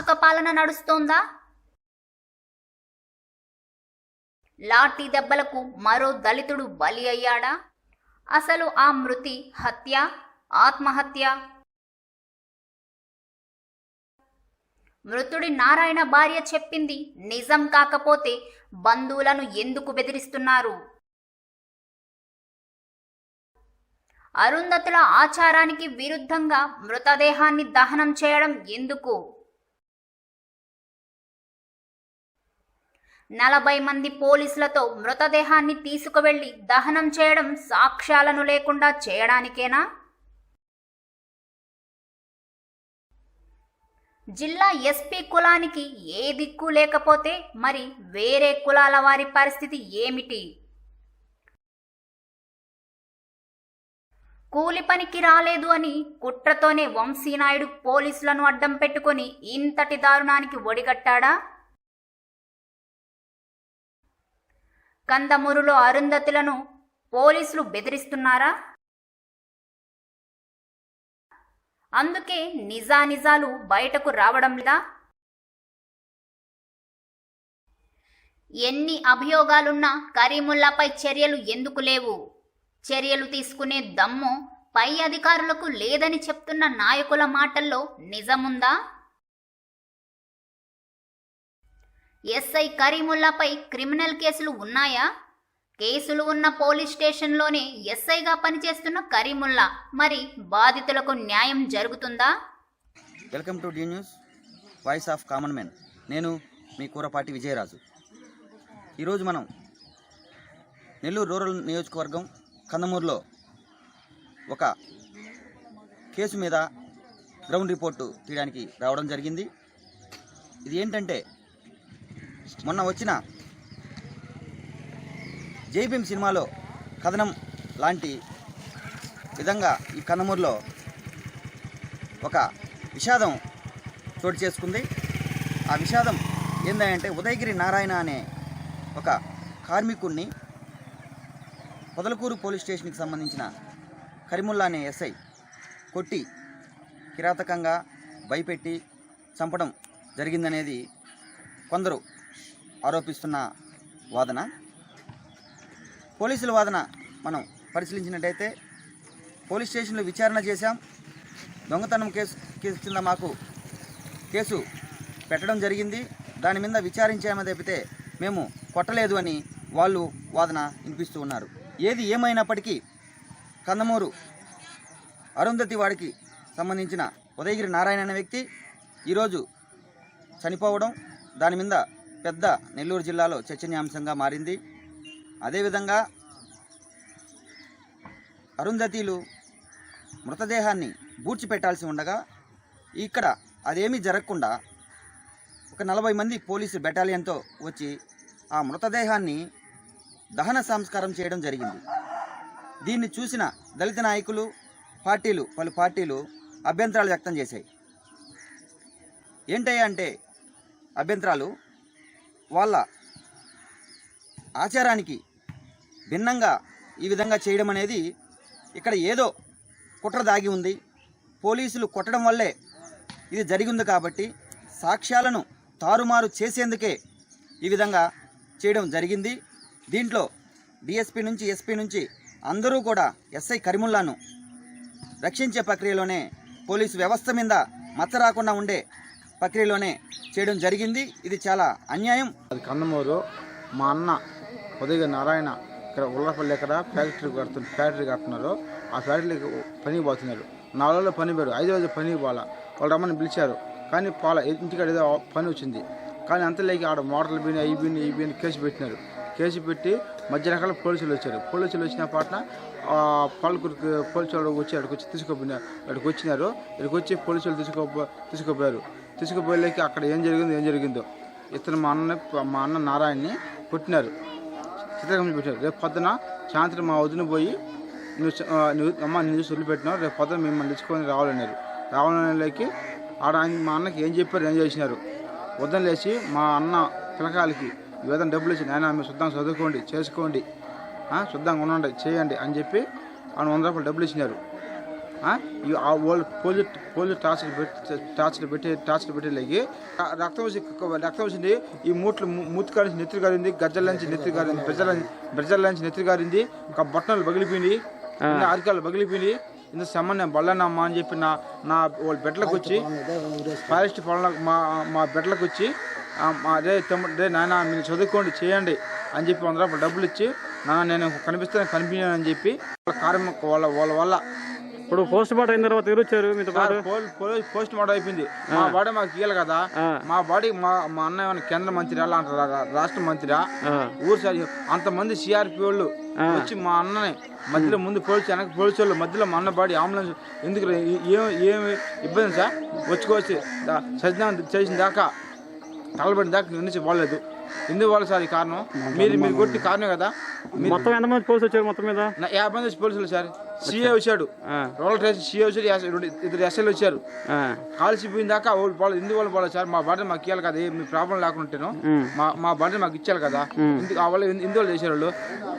అరాచక పాలన నడుస్తోందా? లాఠీ దెబ్బలకు మరో దళితుడు బలి అయ్యాడా? అసలు ఆ మృతి హత్య ఆత్మహత్య? మృతుడి నారాయణ భార్య చెప్పింది నిజం కాకపోతే బంధువులను ఎందుకు బెదిరిస్తున్నారు? అరుంధతుల ఆచారానికి విరుద్ధంగా మృతదేహాన్ని దహనం చేయడం ఎందుకు? నలభై మంది పోలీసులతో మృతదేహాన్ని తీసుకువెళ్ళి దహనం చేయడం సాక్ష్యాలను లేకుండా చేయడానికేనా? జిల్లా ఎస్పీ కులానికి ఏ దిక్కు లేకపోతే మరి వేరే కులాల వారి పరిస్థితి ఏమిటి? కూలి పనికి రాలేదు అని కుట్రతోనే వంశీనాయుడు పోలీసులను అడ్డం పెట్టుకుని ఇంతటి దారుణానికి ఒడిగట్టాడా? కందమూరులో అరుంధతులను పోలీసులు బెదిరిస్తున్నారా? అందుకే నిజానిజాలు బయటకు రావడం లేదా? ఎన్ని అభియోగాలున్నా కరీముల్లాపై చర్యలు ఎందుకు లేవు? చర్యలు తీసుకునే దమ్ము పై అధికారులకు లేదని చెప్తున్న నాయకుల మాటల్లో నిజముందా? ఎస్ఐ కరీముల్లాపై క్రిమినల్ కేసులు ఉన్నాయా? కేసులు ఉన్న పోలీస్ స్టేషన్లోనే ఎస్ఐగా పనిచేస్తున్న కరీముల్లా. మరి బాధితులకు న్యాయం జరుగుతుందా? Welcome to the news voice of common man. నేను మీ కూరపాటి విజయరాజు. ఈరోజు మనం నెల్లూరు రూరల్ నియోజకవర్గం కందమూరులో ఒక కేసు మీద గ్రౌండ్ రిపోర్టు తీయడానికి రావడం జరిగింది. ఇది ఏంటంటే మొన్న వచ్చిన జైభీం సినిమాలో కథనం లాంటి విధంగా ఈ కన్నమూరులో ఒక విషాదం చోటు చేసుకుంది. ఆ విషాదం ఏందంటే ఉదయగిరి నారాయణ అనే ఒక కార్మికుణ్ణి పొదలకూరు పోలీస్ స్టేషన్కి సంబంధించిన కరిముల్లా అనే ఎస్ఐ కొట్టి కిరాతకంగా భయపెట్టి చంపడం జరిగిందనేది కొందరు ఆరోపిస్తున్న వాదన. పోలీసుల వాదన మనం పరిశీలించినట్టయితే పోలీస్ స్టేషన్లో విచారణ చేశాం. దొంగతనం కేసు కేసు కింద మాకు కేసు పెట్టడం జరిగింది. దాని మీద విచారించామని తప్పితే మేము కొట్టలేదు అని వాళ్ళు వాదన వినిపిస్తూ ఉన్నారు. ఏది ఏమైనప్పటికీ కందమూరు అరుంధతి వాడికి సంబంధించిన ఉదయగిరి నారాయణ అనే వ్యక్తి ఈరోజు చనిపోవడం దాని మీద పెద్ద నెల్లూరు జిల్లాలో చర్చనీయాంశంగా మారింది. అదేవిధంగా అరుంధతీలు మృతదేహాన్ని బూడ్చిపెట్టాల్సి ఉండగా ఇక్కడ అదేమీ జరగకుండా ఒక నలభై మంది పోలీసు బెటాలియన్తో వచ్చి ఆ మృతదేహాన్ని దహన సంస్కారం చేయడం జరిగింది. దీన్ని చూసిన దళిత నాయకులు పార్టీలు పలు పార్టీలు అభ్యంతరాలు వ్యక్తం చేశాయి. ఏంటయ్యా అంటే అభ్యంతరాలు? వాళ్ళ ఆచారానికి భిన్నంగా ఈ విధంగా చేయడం అనేది ఇక్కడ ఏదో కుట్ర దాగి ఉంది. పోలీసులు కొట్టడం వల్లే ఇది జరిగింది కాబట్టి సాక్ష్యాలను తారుమారు చేసేందుకే ఈ విధంగా చేయడం జరిగింది. దీంట్లో డిఎస్పీ నుంచి ఎస్పీ నుంచి అందరూ కూడా ఎస్ఐ కరిముల్లాను రక్షించే ప్రక్రియలోనే పోలీసు వ్యవస్థ మీద మచ్చ రాకుండా ఉండే ప్రక్రియలోనే చేయడం జరిగింది. ఇది చాలా అన్యాయం. అది కందమూరు మా అన్న ఉదయ నారాయణ ఇక్కడ ఉల్లపల్లి ఇక్కడ ఫ్యాక్టరీ కడుతున్న ఫ్యాక్టరీ కడుతున్నారు. ఆ ఫ్యాక్టరీకి పనికి పోతున్నారు. నాలుగు రోజులు పని పోయారు. ఐదు రోజులు పనికి పోవాలా? వాళ్ళు రమ్మని పిలిచారు. కానీ పోల ఇంటికాడ ఏదో పని వచ్చింది. కానీ అంతలేకి ఆడ మోటార్లు బిని అవి బిని ఈ బిని కేసు పెట్టినారు. కేసు పెట్టి మధ్య రకాల పోలీసులు వచ్చారు. పోలీసులు వచ్చిన పాటన పాలకూరుకి పోలీసు వాళ్ళు వచ్చి అక్కడికి వచ్చి తీసుకుపోయినారు అక్కడికి వచ్చినారు. ఇక్కడికి వచ్చి పోలీసులు తీసుకో తీసుకుపోయారు. తీసుకుపోయేకి అక్కడ ఏం జరిగిందో ఏం జరిగిందో. ఇతను మా అన్న మా అన్న నారాయణని పుట్టినారు చిత్రకం పెట్టారు రేపు పొద్దున సాయంత్రం మా వదిన పోయి నువ్వు అమ్మ నువ్వు చూసి వదిలిపెట్టినావు రేపు పొద్దున మిమ్మల్ని తెచ్చుకొని రావాలన్నారు. రావాలనేకి ఆడ మా అన్నకి ఏం చెప్పారు ఏం చేసినారు. ఉదయం లేచి మా అన్న పిల్లకాయలకి ఈ విధంగా డబ్బులు ఇచ్చి నాయన మీరు శుద్ధంగా చదువుకోండి చేసుకోండి. శుద్ధంగా ఉండండి చేయండి అని చెప్పి ఆయన వంద రూపాయలు డబ్బులు ఇచ్చినారు. వాళ్ళు పోలీసు పోలీసు టార్చర్ పెట్టి టార్చర్ పెట్టి టార్చర్ పెట్టేలాగి రక్తం వచ్చి రక్తం వచ్చింది ఈ మూట్లు మూతి కాడి నుంచి నెత్తి గారింది గజ్జల నుంచి నెత్తి గారింది బ్రెజల బ్రెజల నుంచి నెత్తి గారింది ఒక బట్టలు పగిలిపోయింది అరికాలు పగిలిపోయింది ఇంత సమ్మన్ నేను బళ్ళనమ్మా అని చెప్పి నా నా వాళ్ళ బెడ్లకు వచ్చి ఫారెస్ట్ పొలం మా మా బెడ్లకు వచ్చి ఆ, రే తమ్ముడు రే నాన్న మీరు చదువుకోండి చేయండి అని చెప్పి వంద రూపాయలు డబ్బులు ఇచ్చి నాన్న నేను కనిపిస్తాను కనిపించాను అని చెప్పి వాళ్ళ కార్యం వాళ్ళ వాళ్ళ వల్ల ఇప్పుడు పోస్ట్ మార్టం అయిన తర్వాత వచ్చారు? మీతో పాటు? పోస్ట్ మార్టం అయిపోయింది. మా బాడీ మాకు ఇయ్యాలి కదా. మా బాడీ మా మా అన్న ఏమైనా కేంద్ర మంత్రి రాష్ట్ర మంత్రి. ఊరు సార్ అంతమంది సిఆర్పి వాళ్ళు వచ్చి మా అన్నని మధ్యలో ముందు పోలీసు వెనక పోలీసు వాళ్ళు మధ్యలో మా అన్న బాడీ అంబులెన్స్ ఎందుకు ఏ- ఏం ఏమి ఇబ్బంది సార్? వచ్చుకోవచ్చు సజ్జనం చేసిన దాకా తగలబడిన దాకా నుంచి పోలేదు ఎందుకు వాళ్ళు సార్ ఈ కారణం మీరు మీరు కొట్టి కారణం కదా? మొత్తం ఎంతమంది పోలీసు వచ్చారు మొత్తం మీద? నా యాభై మంది పోలీసులు సార్. సీఏ వచ్చాడు. ఆ. రోల్ ట్రేస్ సీఏ వచ్చాడు యాస్- రెండు ఇద్దరు ఎస్ఐలు వచ్చారు. ఆ. కాల్చిపోయిన దాకా వాళ్ళు పోలేదు ఎందుకు వాళ్ళు పోలేదు సార్? మా బాడీ మాకు ఇవ్వాలి కదా ఏ మీ ప్రాబ్లం లేకుంటేను ఉమ్. మా మా బాడీ మాకు ఇచ్చారు కదా. ఎందుకు ఆ వాళ్ళు ఎందు- ఎందుకు వాళ్ళు చేశారు వాళ్ళు?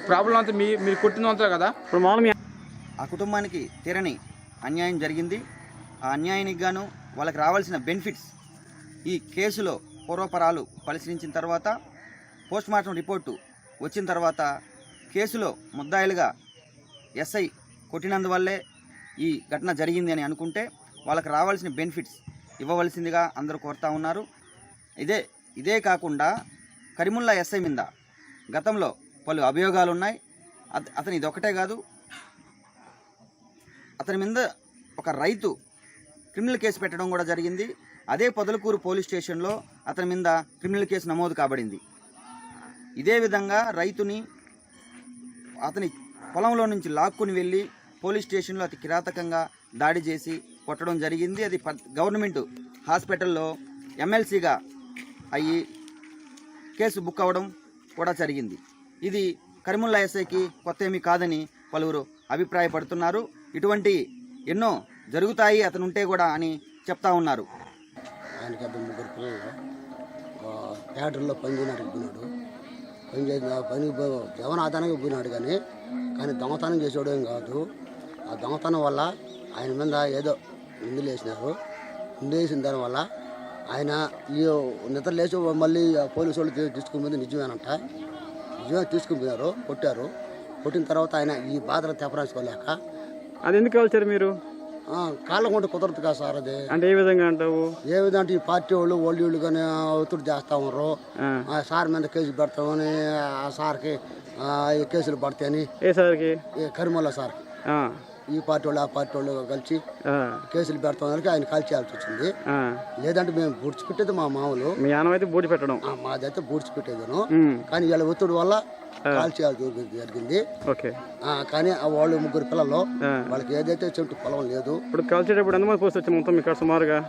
ప్రాబ్లం అంతా మీ మీరు కొట్టింది కదా? ఇప్పుడు మామూలు మీ ఆ కుటుంబానికి తీరని అన్యాయం జరిగింది. ఆ అన్యాయానికి గాను వాళ్ళకి రావాల్సిన బెనిఫిట్స్ ఈ కేసులో పూర్వపరాలు పరిశీలించిన తర్వాత పోస్ట్ మార్టం రిపోర్టు వచ్చిన తర్వాత కేసులో ముద్దాయిలుగా ఎస్ఐ కొట్టినందువల్లే ఈ ఘటన జరిగింది అని అనుకుంటే వాళ్ళకి రావాల్సిన బెనిఫిట్స్ ఇవ్వవలసిందిగా అందరూ కోరుతా ఉన్నారు. ఇదే ఇదే కాకుండా కరిముల్లా ఎస్ఐ మీద గతంలో పలు అభియోగాలు ఉన్నాయి అత- అతని ఇది ఒకటే కాదు. అతని మీద ఒక రైతు క్రిమినల్ కేసు పెట్టడం కూడా జరిగింది. అదే పొదలకూరు పోలీస్ స్టేషన్లో అతని మీద క్రిమినల్ కేసు నమోదు కాబడింది. ఇదే విధంగా రైతుని అతని పొలంలో నుంచి లాక్కుని వెళ్ళి పోలీస్ స్టేషన్లో అతి కిరాతకంగా దాడి చేసి కొట్టడం జరిగింది. అది ప- గవర్నమెంట్ హాస్పిటల్లో ఎమ్మెల్సీగా అయ్యి కేసు బుక్ అవ్వడం కూడా జరిగింది. ఇది కరిముల్లా ఎస్ఐకి కొత్త ఏమీ కాదని పలువురు అభిప్రాయపడుతున్నారు. ఇటువంటి ఎన్నో జరుగుతాయి అతను ఉంటే కూడా అని చెప్తా ఉన్నారు. ఆయనకి ఇద్దరు ముగ్గురు పిల్లలు. థియేటర్లో ఫ్యాక్టరీలో పని చేయడానికి పోయినాడు. పని చేసిన పని జీవనాధారానికి పోయినాడు కానీ కానీ దొంగతనం చేసేవాడు ఏం కాదు. ఆ దొంగతనం వల్ల ఆయన మీద ఏదో నిందులు వేసినారు నిందు వేసిన దానివల్ల ఆయన ఈ నిద్ర లేచి మళ్ళీ పోలీసు వాళ్ళు తీ- తీసుకుని పోయింది నిజమేనంట. నిజమే తీసుకుని పోయినారు కొట్టారు. కొట్టిన తర్వాత ఆయన ఈ బాధలు తెపరాచుకోలేక అది ఎందుకు కాల్చారు మీరు? ఆ, కాళ్ళ కొంటే కుదరదు కదా సార్ అది అంటే ఏ విధంగా అంటావు ఏ విధంగా ఈ పార్టీ వాళ్ళు వీళ్ళు కానీ ఒత్తిడి చేస్తా ఉన్నారు ఆ. సార్ మీద కేసు పెడతామని ఆ సార్కి కేసులు పడతాయని ఏ సార్కి కరిమల్ల సార్కి ఆ. ఈ పార్టీ వాళ్ళు ఆ పార్టీ వాళ్ళు కలిసి. కేసులు పెడతామని ఆయన కాల్ చేయాల్సి వచ్చింది. లేదంటే మేము బూడ్చిపెట్టేది మా మామూలు మీ అయితే బూడి పెట్టడం ఆ, మాదైతే బూడ్చిపెట్టేదాను. కానీ వీళ్ళ ఒత్తిడి వల్ల కాల్ చేయాల్సి జరిగింది. ఓకే. ఆ, కానీ ఆ వాళ్ళు ముగ్గురు పిల్లలు. వాళ్ళకి ఏదైతే చెట్టు పొలం లేదు. ఇప్పుడు కాల్చేటప్పుడు ఎంతమంది వచ్చారు మొత్తం ఇక్కడ సుమారుగా?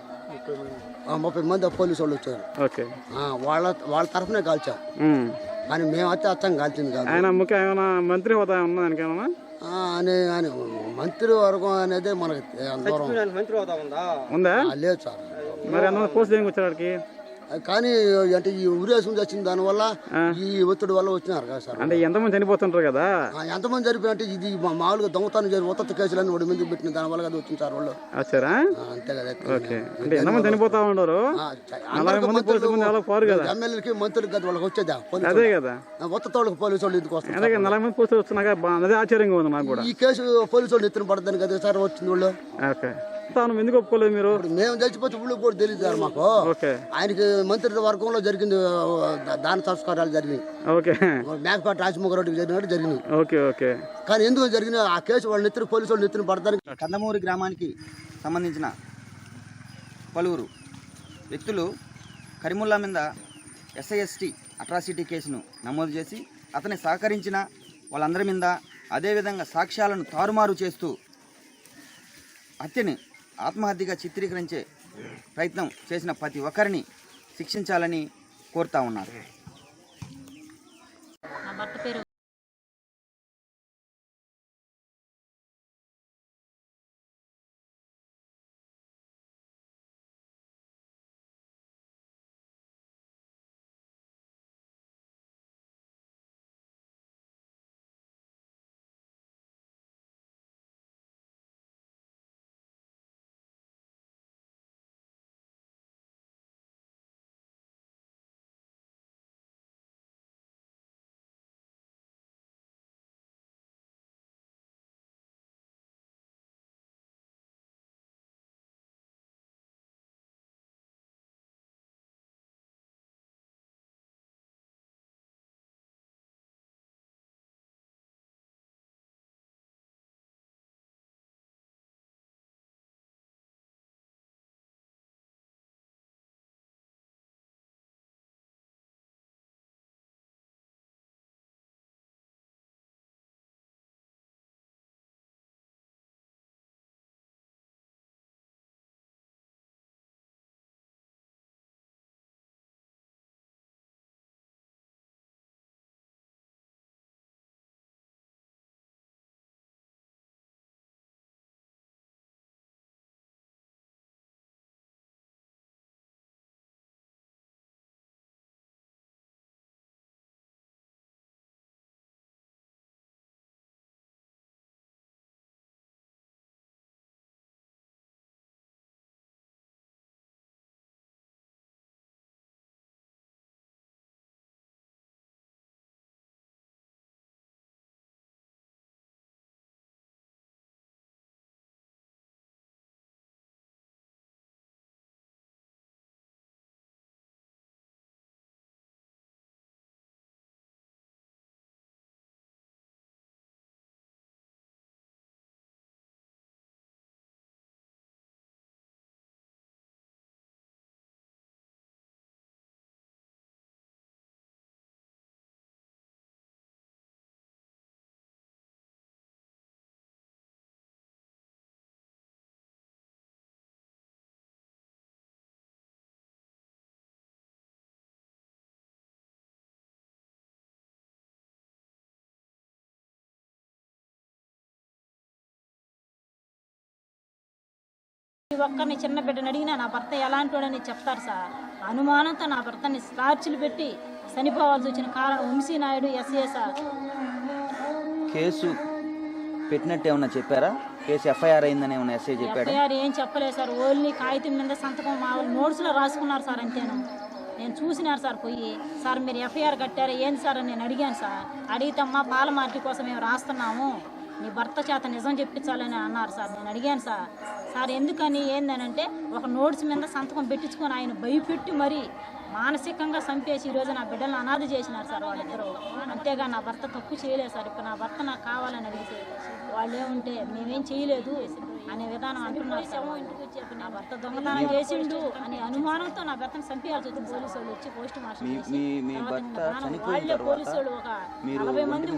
ఆ, ముప్పై మంది పోలీసు వాళ్ళు వచ్చారు. ఓకే. ఆ, వాళ్ళ వాళ్ళ తరఫునే కాల్చాం. కానీ మేమైతే అర్థం కాల్చింది కాదు. ఆయన ముఖ్య ఏమైనా మంత్రి హోదా ఉన్నది ఆయనకేమన్నా ఆ, అని అని మంత్రి వర్గం అనేది మనకి దూరం ఉందా? లేదు సార్. మరి పోలీసు దేనికి వచ్చారు కానీ అంటే ఈ ఉరేసం వచ్చిన దానివల్ల ఈ ఒత్తిడి వల్ల వచ్చినారు కదా సార్. అంటే ఎంతమంది చనిపోతుంటారు కదా? ఎంతమంది జరిపోయి అంటే ఇది మా- మామూలుగా దొంగతనం జరిగి ఉత్తత్త కేసులన్నీ ఒడి మంది పెట్టిన దానివల్ల కదా వచ్చింది సార్ వాళ్ళు. ఆ, అంతే కదా. ఓకే. అంటే ఎంతమంది చనిపోతా ఉండరు? ఎమ్మెల్యేలకి మంత్రులకి కదా వాళ్ళకి వచ్చేదా? అదే కదా. ఉత్తత వాళ్ళకి పోలీసు వాళ్ళు ఎందుకు వస్తారు అదే కదా, నలభై మంది పోలీసులు బా- అదే ఆశ్చర్యంగా ఉంది నాకు కూడా. ఈ కేసు పోలీసు వాళ్ళు ఎత్తున పడతాను కదా సార్ వచ్చింది వాళ్ళు. ఓకే. తాను ఎందుకు ఒప్పుకోలేదు మీరు? మేము చచ్చిపోతే ఊళ్ళో కూడా తెలియదు సార్ మాకు. ఓకే. ఆయనకి మంత్రి వర్గంలో జరిగింది దాన సంస్కారాలు జరిగినాయి. ఓకే. మేకపాటి రాజమోహన్ రెడ్డికి జరిగినట్టు జరిగినాయి. Okay okay. కానీ ఎందుకు జరిగినాయి ఆ కేసు వాళ్ళ నెత్తిన పోలీసు వాళ్ళు నెత్తిన పడడానికి కందమూరి గ్రామానికి సంబంధించిన పలువురు వ్యక్తులు కరిముల్లా మీద ఎస్ఐఎస్టీ అట్రాసిటీ కేసును నమోదు చేసి అతని సహకరించిన వాళ్ళందరి మీద అదేవిధంగా సాక్ష్యాలను తారుమారు చేస్తూ హత్యని ఆత్మహత్యగా చిత్రీకరించే ప్రయత్నం చేసిన ప్రతి ఒక్కరిని శిక్షించాలని కోరుతా ఉన్నారు. ఈ ఒక్కరిని చిన్న బిడ్డని అడిగినా నా భర్త ఎలాంటి వాడని చెప్తారు సార్. అనుమానంతో నా భర్తని స్టార్చులు పెట్టి చనిపోవాల్సి వచ్చిన కారణం Vamsi Naidu SA sir. Case పెట్టినట్టు ఏమన్నా చెప్పారా? కేసు ఎఫ్ఐఆర్ అయిందని ఏమన్నా ఎస్ఐ చెప్పాడా? ఎఫ్ఐఆర్ ఏం చెప్పలేదు సార్. ఓన్లీ కాగితం మీద సంతకం మా నోట్స్లో రాసుకున్నారు సార్ అంతేను. నేను చూసినారు సార్ పోయి. సార్ మీరు ఎఫ్ఐఆర్ కట్టారా? ఏంది సార్ అని నేను అడిగాను సార్. అడిగితమ్మా పాల మార్టీ కోసం మేము రాస్తున్నాము. నీ భర్త చేత నిజం చెప్పించాలని అన్నారు సార్. నేను అడిగాను సార్. సార్ ఎందుకని? ఏందనంటే ఒక నోట్స్ మీద సంతకం పెట్టించుకొని ఆయన భయపెట్టి మరి మానసికంగా చంపేసి ఈరోజు నా బిడ్డలను అనాథ చేసినారు సార్ వాళ్ళిద్దరూ. అంతేగా నా భర్త తప్పు చేయలేదు సార్. ఇప్పుడు నా భర్త నాకు కావాలని అడిగితే వాళ్ళు ఏముంటే మేమేం చేయలేదు అనే విధానం అంటున్నారు సార్. నా భర్త దొంగతనం చేసిండు అనే అనుమానంతో నా భర్తను చంపేయాల్సి వచ్చింది పోలీసు వాళ్ళు వచ్చి పోస్ట్ మార్టం వాళ్ళే పోలీసు వాళ్ళు ఒక నలభై మంది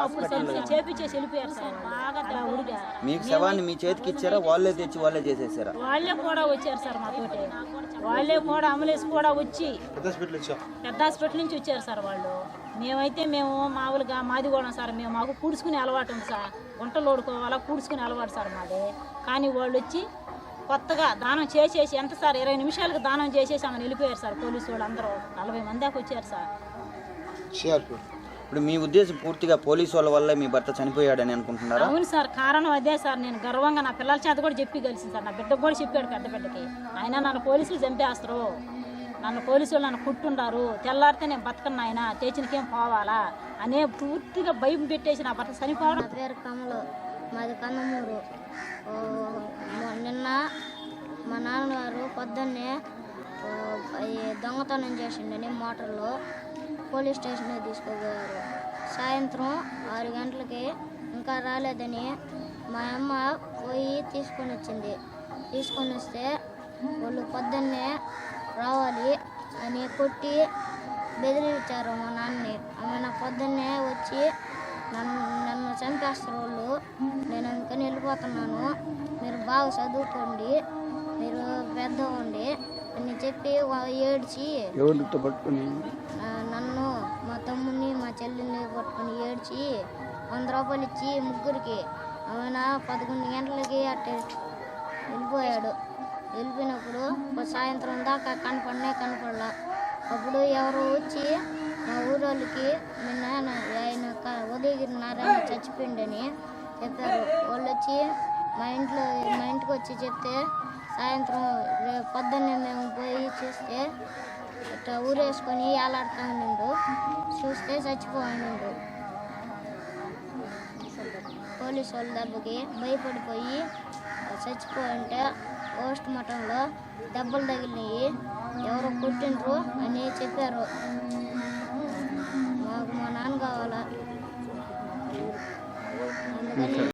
అప్పుడు చంపి చేపించేసి వెళ్ళిపోయారు సార్. బాగా మీకు శవాన్ని మీ చేతికి ఇచ్చారా? వాళ్ళే తెచ్చి వాళ్ళే చేసేసారా? వాళ్ళే కూడా వచ్చారు సార్ మాతోటి. వాళ్ళే కూడా అమలేసి కూడా వచ్చి పెద్ద హాస్పిటల్ నుంచి వచ్చారు. సార్ వాళ్ళు. మేమైతే మేము మామూలుగా మాది కూడా సార్. మేము మాకు కూడుచుకునే అలవాటు ఉంది సార్. వంటలు ఓడుకోవాలా కూడుచుకునే అలవాటు సార్ మాది. కానీ వాళ్ళు వచ్చి కొత్తగా దానం చేసేసి ఎంత సార్? ఇరవై నిమిషాలకు దానం చేసేసి ఆమెను వెళ్ళిపోయారు సార్ పోలీసు వాళ్ళు అందరూ. నలభై మంది దాకా వచ్చారు సార్. ఇప్పుడు మీ ఉద్దేశం పూర్తిగా పోలీసు వాళ్ళ వల్లే మీ భర్త చనిపోయాడని అనుకుంటున్నారా? అవును సార్ కారణం అదే సార్. నేను గర్వంగా నా పిల్లల చేత కూడా చెప్పి కలిసింది సార్. నా బిడ్డకు కూడా చెప్పాడు పెద్ద బిడ్డకి. ఆయన నన్ను పోలీసులు చంపేస్తారు. నన్ను పోలీసులు నన్ను కుట్టుండారు. తెల్లారితే నేను బతకను ఆయన తెచ్చినకేం పోవాలా? అనే పూర్తిగా భయం పెట్టేసి నా భర్త చనిపోవడం. పేరు కమలు మాది కన్నమూరు. నిన్న మా నాన్నగారు పొద్దున్నే దొంగతనం చేసిండని మోటార్లో పోలీస్ స్టేషన్కి తీసుకుపోయారు సాయంత్రం ఆరు గంటలకి ఇంకా రాలేదని మా అమ్మ పోయి తీసుకొని వచ్చింది. తీసుకొని వస్తే వాళ్ళు పొద్దున్నే రావాలి అని కొట్టి బెదిరించారు మా నాన్నని. ఆమె పొద్దున్నే వచ్చి నన్ను నన్ను చంపేస్తారు వాళ్ళు. నేను అందుకని వెళ్ళిపోతున్నాను. మీరు బాగా చదువుకోండి. మీరు పెద్దవండి అని చెప్పి ఏడ్చి ఎవరితో పట్టుకుని? నన్ను మా తమ్ముడిని మా చెల్లిని పట్టుకుని ఏడ్చి వంద రూపాయలు ఇచ్చి ముగ్గురికి. ఆయన పదకొండు గంటలకి అట్ట వెళ్ళిపోయాడు. వెళ్ళిపోయినప్పుడు సాయంత్రం దాకా కనపడనే కనపడలా. అప్పుడు ఎవరో వచ్చి మా ఊరోళ్ళకి నిన్న నా- ఆయన ఉదయగిరి నారాయణ చచ్చిపోయిండని చెప్పారు. వాళ్ళు వచ్చి మా ఇంట్లో మా ఇంటికి వచ్చి చెప్తే సాయంత్రం రేపు పొద్దున్నే మేము పోయి చూస్తే ఇట్లా ఊరేసుకొని ఏలాడుతూ ఉండు చూస్తే చచ్చిపోయిండు పోలీసు వాళ్ళ దెబ్బకి భయపడిపోయి చచ్చిపోయింటే పోస్ట్ మార్టంలో దెబ్బలు తగిలినాయి. ఎవరో కొట్టిండ్రు అని చెప్పారు. మాకు మా నాన్న కావాలా? అందుకని